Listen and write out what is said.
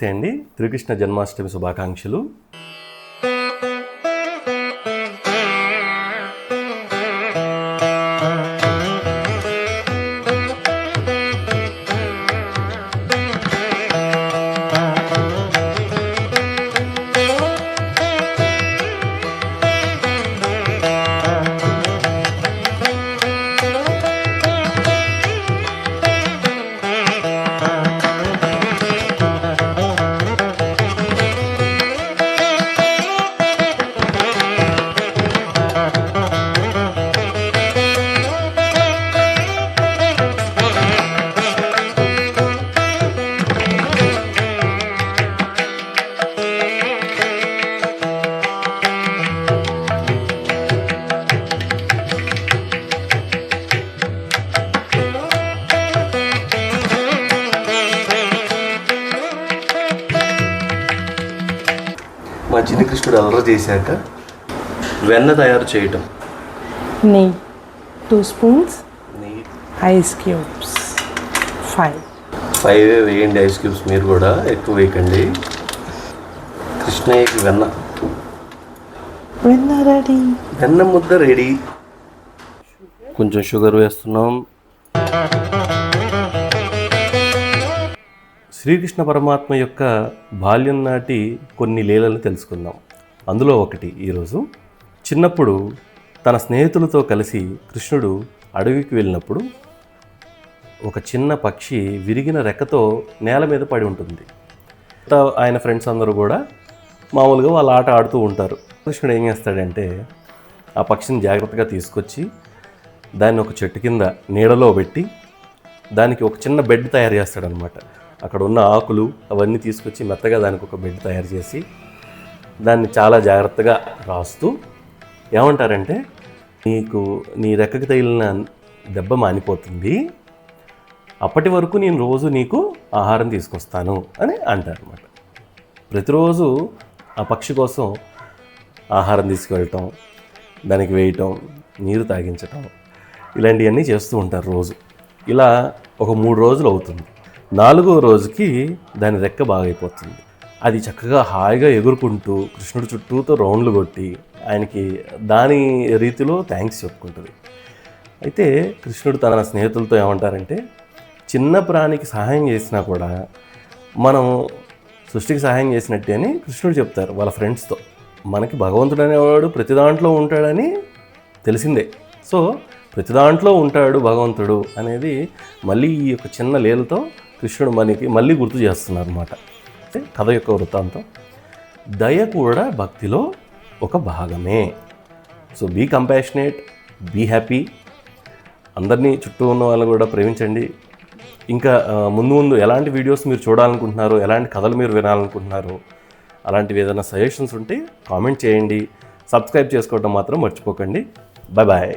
నమస్తే అండి. శ్రీకృష్ణ జన్మాష్టమి శుభాకాంక్షలు. మా చిన్ని కృష్ణుడు అలర చేశాక వెన్న తయారు చేయటం. నెయ్యి టూ స్పూన్స్ నెయ్యి ఐస్ క్యూబ్స్ ఫైవ్ ఫైవ్ వేయండి ఐస్ క్యూబ్స్ మీరు కూడా ఎక్కువ వేయకండి. కృష్ణయ్యకి వెన్న. వెన్న రెడీ. వెన్న ముద్ద రెడీ. కొంచెం షుగర్ వేస్తున్నాం. శ్రీకృష్ణ పరమాత్మ యొక్క బాల్యం నాటి కొన్ని లీలలు తెలుసుకుందాం. అందులో ఒకటి ఈరోజు చిన్నప్పుడు తన స్నేహితులతో కలిసి కృష్ణుడు అడవికి వెళ్ళినప్పుడు ఒక చిన్న పక్షి విరిగిన రెక్కతో నేల మీద పడి ఉంటుంది. ఆయన ఫ్రెండ్స్ అందరూ కూడా మామూలుగా వాళ్ళ ఆట ఆడుతూ ఉంటారు. కృష్ణుడు ఏం చేస్తాడంటే ఆ పక్షిని జాగ్రత్తగా తీసుకొచ్చి దాన్ని ఒక చెట్టు కింద నీడలో పెట్టి దానికి ఒక చిన్న బెడ్ తయారు చేస్తాడనమాట అక్కడ ఉన్న ఆకులు అవన్నీ తీసుకొచ్చి మెత్తగా దానికి ఒక బెడ్ తయారు చేసి దాన్ని చాలా జాగ్రత్తగా రాస్తూ ఏమంటారంటే నీకు నీ రెక్కకి తగిలిన దెబ్బ మానిపోతుంది. అప్పటి వరకు నేను రోజు నీకు ఆహారం తీసుకొస్తాను అని అంటారనమాట ప్రతిరోజు ఆ పక్షి కోసం ఆహారం తీసుకువెళ్ళటం దానికి వేయటం నీరు తాగించటం ఇలాంటివన్నీ చేస్తూ ఉంటారు రోజు. ఇలా ఒక మూడు రోజులు అవుతుంది. నాలుగో రోజుకి దాని రెక్క బాగైపోతుంది. అది చక్కగా హాయిగా ఎగురుకుంటూ కృష్ణుడు చుట్టూతో రౌండ్లు కొట్టి ఆయనకి దాని రీతిలో థ్యాంక్స్ చెప్పుకుంటుంది. అయితే కృష్ణుడు తన స్నేహితులతో ఏమంటారంటే చిన్న ప్రాణికి సహాయం చేసినా కూడా మనం సృష్టికి సహాయం చేసినట్టే అని కృష్ణుడు చెప్తారు వాళ్ళ ఫ్రెండ్స్తో. మనకి భగవంతుడు అనేవాడు ప్రతి దాంట్లో ఉంటాడని తెలిసిందే. సో ప్రతి దాంట్లో ఉంటాడు భగవంతుడు అనేది మళ్ళీ ఈ యొక్క చిన్న లీలతో కృష్ణుడు మనకి మళ్ళీ గుర్తు చేస్తున్నారు అనమాట అంటే కథ యొక్క వృత్తాంతం దయ కూడా భక్తిలో ఒక భాగమే. So be compassionate be happy అందరినీ చుట్టూ ఉన్న వాళ్ళని కూడా ప్రేమించండి. ఇంకా ముందు ముందు ఎలాంటి వీడియోస్ మీరు చూడాలనుకుంటున్నారో ఎలాంటి కథలు మీరు వినాలనుకుంటున్నారో అలాంటివి ఏదైనా సజెషన్స్ ఉంటే కామెంట్ చేయండి. సబ్స్క్రైబ్ చేసుకోవడం మాత్రం మర్చిపోకండి. Bye bye